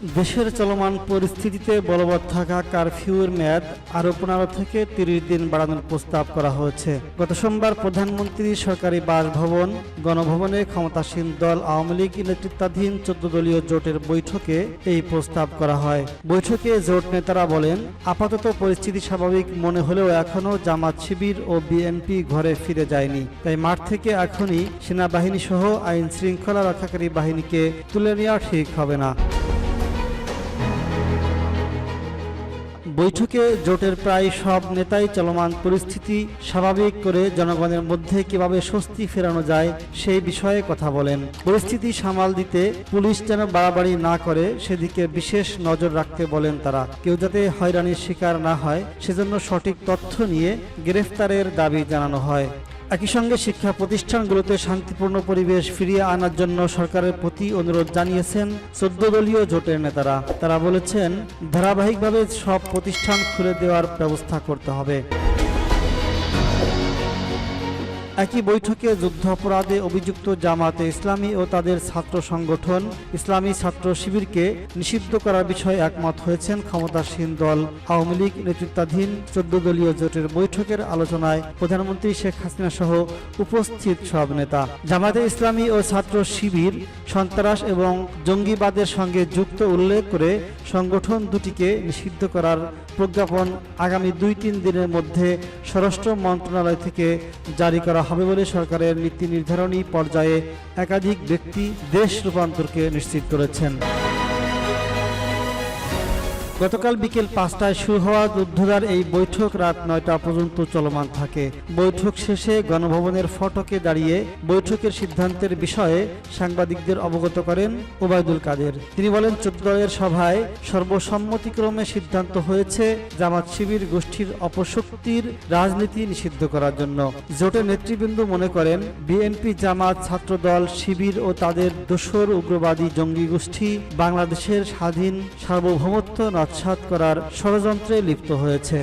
দেশের চলমান পরিস্থিতিতে বলবৎ থাকা কারফিউর মেয়াদ আরও পনেরো থেকে তিরিশ দিন বাড়ানোর প্রস্তাব করা হয়েছে। গত সোমবার প্রধানমন্ত্রী সরকারি বাসভবন, গণভবনে ক্ষমতাসীন দল আওয়ামী লীগ নেতৃত্বাধীন চোদ্দ দলীয় জোটের বৈঠকে এই প্রস্তাব করা হয়। বৈঠকে জোট নেতারা বলেন, আপাতত পরিস্থিতি স্বাভাবিক মনে হলেও এখনও জামাত শিবির ও বিএনপি ঘরে ফিরে যায়নি। তাই মাঠ থেকে এখনই সেনাবাহিনী সহ আইন শৃঙ্খলা রক্ষাকারী বাহিনীকে তুলে নেওয়া ঠিক হবে না। বৈঠকে জোটের প্রায় সব নেতাই চলমান পরিস্থিতি স্বাভাবিক করে জনগণের মধ্যে কীভাবে স্বস্তি ফেরানো যায় সেই বিষয়ে কথা বলেন। পরিস্থিতি সামাল দিতে পুলিশ যেন বাড়াবাড়ি না করে সেদিকে বিশেষ নজর রাখতে বলেন তারা। কেউ যাতে হয়রানির শিকার না হয়, সেজন্য সঠিক তথ্য নিয়ে গ্রেফতারের দাবি জানানো হয়। একই সঙ্গে শিক্ষা প্রতিষ্ঠানগুলোতে শান্তিপূর্ণ পরিবেশ ফিরিয়ে আনার জন্য সরকারের প্রতি অনুরোধ জানিয়েছেন চোদ্দ দলীয় জোটের নেতারা। তারা বলেছেন, ধারাবাহিকভাবে সব প্রতিষ্ঠান খুলে দেওয়ার ব্যবস্থা করতে হবে। একই বৈঠকে যুদ্ধাপরাধে অভিযুক্ত জামাতে ইসলামী ও তাদের ছাত্র সংগঠন ইসলামী ছাত্র শিবিরকে নিষিদ্ধ করার বিষয়ে একমত হয়েছেন ক্ষমতাসীন দল আওয়ামী লীগ নেতৃত্বাধীন চোদ্দ দলীয় জোটের বৈঠকের আলোচনায় প্রধানমন্ত্রী শেখ হাসিনা সহ উপস্থিত সব নেতা। জামাতে ইসলামী ও ছাত্র শিবির সন্ত্রাস এবং জঙ্গিবাদের সঙ্গে যুক্ত উল্লেখ করে সংগঠন দুটিকে নিষিদ্ধ করার প্রজ্ঞাপন আগামী দুই তিন দিনের মধ্যে স্বরাষ্ট্র মন্ত্রণালয় থেকে জারি করা হবে বলে সরকারের নীতি নির্ধারণী পর্যায়ে একাধিক ব্যক্তি দেশ রূপান্তরকে নিশ্চিত করেছেন। গতকাল বিকেল পাঁচটায় শুরু হওয়া যুদ্ধদার এই বৈঠক রাত নয়টা পর্যন্ত চলমান থাকে। বৈঠক শেষে গণভবনের ফটকে দাঁড়িয়ে বৈঠকের সিদ্ধান্তের বিষয়ে সাংবাদিকদের অবগত করেন ওবায়দুল কাদের। তিনি বলেন চোদ্দ দলের সভায় সর্বসম্মতিক্রমে সিদ্ধান্ত হয়েছে জামাত শিবির গোষ্ঠীর অপশক্তির রাজনীতি নিষিদ্ধ করার জন্য। জোটের নেতৃবৃন্দ মনে করেন, বিএনপি জামাত ছাত্রদল শিবির ও তাদের দোসর উগ্রবাদী জঙ্গি গোষ্ঠী বাংলাদেশের স্বাধীন সার্বভৌমত্ব নৎসাৎ করার ষড়যন্ত্রে লিপ্ত হয়েছে।